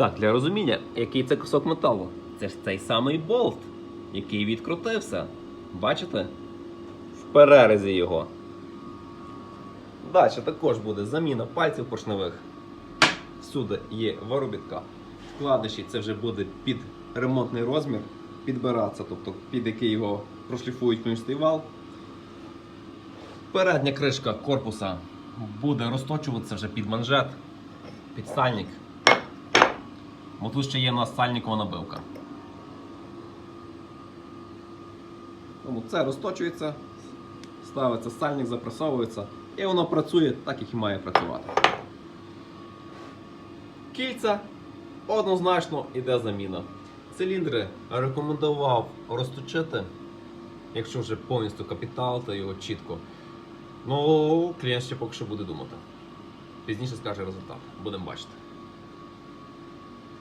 Так, для розуміння, який це кусок металу. Це ж цей самий болт, який відкрутився. Бачите? В перерезі його. Далі також буде заміна пальців поршневих. Всюди є виробітка. Вкладиші це вже буде під ремонтний розмір підбиратися, тобто під який його прошліфують клінчатий вал. Передня кришка корпуса буде розточуватися вже під манжет, під сальник. Бо тут ще є у набивка. Тому це розточується, ставиться сальник, запресовується і воно працює так, як і має працювати. Кільця однозначно йде заміна. Циліндри рекомендував розточити, якщо вже повністю капітал, то його чітко. Ну, клієнт ще поки що буде думати. Пізніше скаже результат. Будемо бачити.